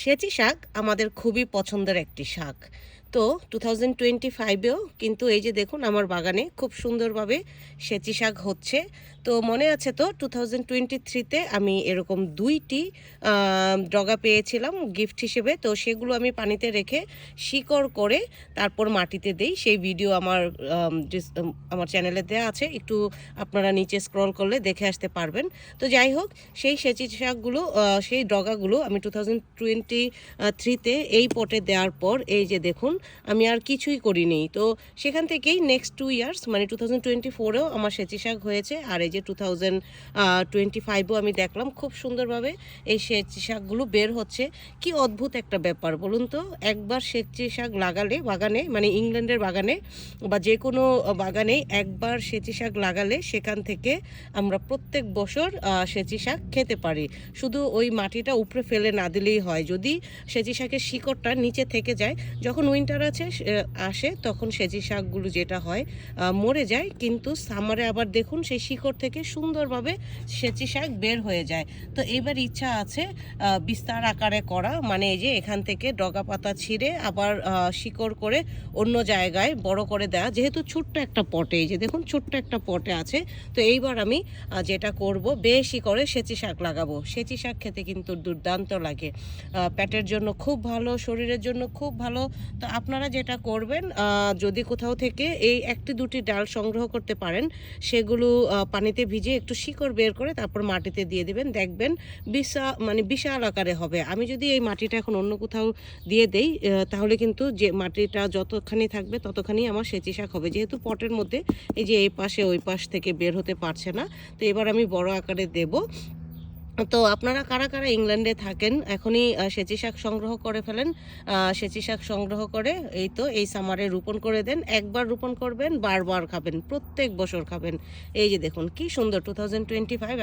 সেচি শাক আমাদের খুবই পছন্দের একটি শাক। তো টু থাউজেন্ড টোয়েন্টি ফাইভেও কিন্তু এই যে দেখুন আমার বাগানে খুব সুন্দরভাবে সেচি শাক হচ্ছে। তো মনে আছে তো টু থাউজেন্ড টোয়েন্টি থ্রিতে আমি এরকম দুইটি ডগা পেয়েছিলাম গিফট হিসেবে। তো সেগুলো আমি পানিতে রেখে শিকড় করে তারপর মাটিতে দেই। সেই ভিডিও আমার আমার চ্যানেলে দেওয়া আছে। একটু আপনারা নিচে স্ক্রল করলে দেখে আসতে পারবেন। তো যাই হোক, সেই সেচি শাকগুলো সেই ডগাগুলো আমি টু থাউজেন্ড টোয়েন্টি থ্রিতে এই পটে দেওয়ার পর এই যে দেখুন আমি আর কিছুই করিনি। তো সেখান থেকেই নেক্সট টু ইয়ার্স মানে টু থাউজেন্ড টোয়েন্টি ফোরেও আমার সেচি শাক হয়েছে। আর এই যে টু থাউজেন্ড টোয়েন্টি ফাইভও আমি দেখলাম খুব সুন্দরভাবে এই সেচি শাকগুলো বের হচ্ছে। কি অদ্ভুত একটা ব্যাপার, বলুন তো। একবার সেচি শাক লাগালে বাগানে মানে ইংল্যান্ডের বাগানে বা যে কোনো বাগানে একবার সেচি শাক লাগালে সেখান থেকে আমরা প্রত্যেক বছর সেচি শাক খেতে পারি। শুধু ওই মাটিটা উপরে ফেলে না দিলেই হয়। যদি সেচি শাকের শিকড়টা নিচে থেকে যায়, যখন উইন্টার আছে আসে, তখন সেচি শাকগুলো যেটা হয় মরে যায়, কিন্তু সামারে আবার দেখুন সেই শিকড় থেকে সুন্দরভাবে সেচি শাক বের হয়ে যায়। তো এবার ইচ্ছা আছে বিস্তার আকারে করা মানে এই যে এখান থেকে ডগা পাতা ছিঁড়ে আবার শিকড় করে অন্য জায়গায় বড় করে দেওয়া যেহেতু ছোট্ট একটা পটে, এই যে দেখুন ছোট্ট একটা পটে আছে, তো এইবার আমি যেটা করব, বেশি করে সেচি শাক লাগাবো। সেচি শাক খেতে কিন্তু দুর্দান্ত লাগে। পেটের জন্য খুব ভালো, শরীরের জন্য খুব ভালো, তো আপনারা যেটা করবেন যদি কোথাও থেকে এই একটি দুটি ডাল সংগ্রহ করতে পারেন, সেগুলো পানিতে ভিজে একটু শিকড় বের করে তারপর মাটিতে দিয়ে দেবেন। দেখবেন বিশাল মানে বিশাল আকারে হবে। আমি যদি এই মাটিটা এখন অন্য কোথাও দিয়ে দেই তাহলে কিন্তু যে মাটিটা যতখানি থাকবে ততখানি আমার সেচি শাক হবে। যেহেতু পটের মধ্যে এই যে এই পাশে ওই পাশ থেকে বের হতে পারছে না, তো এবার আমি বড় আকারে দেব। তো আপনারা কারা কারা ইংল্যান্ডে থাকেন? এখনই সেচি শাক সংগ্রহ করে ফেলেন। সেচি শাক সংগ্রহ করে এই তো, এই সামারে রোপণ করে দেন। একবার রোপণ করবেন, বারবার খাবেন, প্রত্যেক বছর খাবেন। এই যে দেখুন, কি সুন্দর টু থাউজেন্ড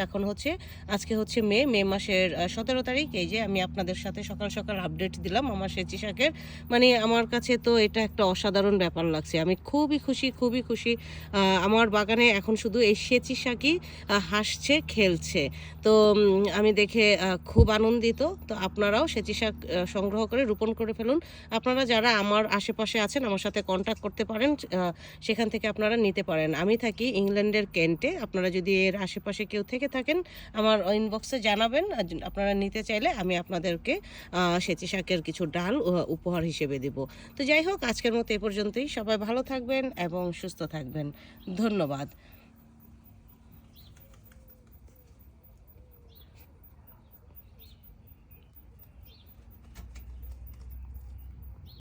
এখন হচ্ছে, আজকে হচ্ছে মে মে মাসের সতেরো তারিখ। এই যে আমি আপনাদের সাথে সকাল সকাল আপডেট দিলাম আমার সেচি শাকের মানে আমার কাছে তো এটা একটা অসাধারণ ব্যাপার লাগছে। আমি খুবই খুশি খুবই খুশি। আমার বাগানে এখন শুধু এই সেচি শাকই হাসছে, খেলছে। তো আমি দেখে খুব আনন্দিত। তো আপনারাও শাক সংগ্রহ করে রোপণ করে ফেলুন। আপনারা যারা আমার আশেপাশে আছেন, আমার সাথে কন্ট্যাক্ট করতে পারেন সেখান থেকে আপনারা নিতে পারেন। আমি থাকি ইংল্যান্ডের কেন্টে। আপনারা যদি এর আশেপাশে কেউ থেকে থাকেন, আমার ইনবক্সে জানাবেন। আপনারা নিতে চাইলে আমি আপনাদেরকে শাকের কিছু ডাল উপহার হিসেবে দেব। তো যাই হোক, আজকের মতো এ পর্যন্তই। সবাই ভালো থাকবেন এবং সুস্থ থাকবেন। ধন্যবাদ।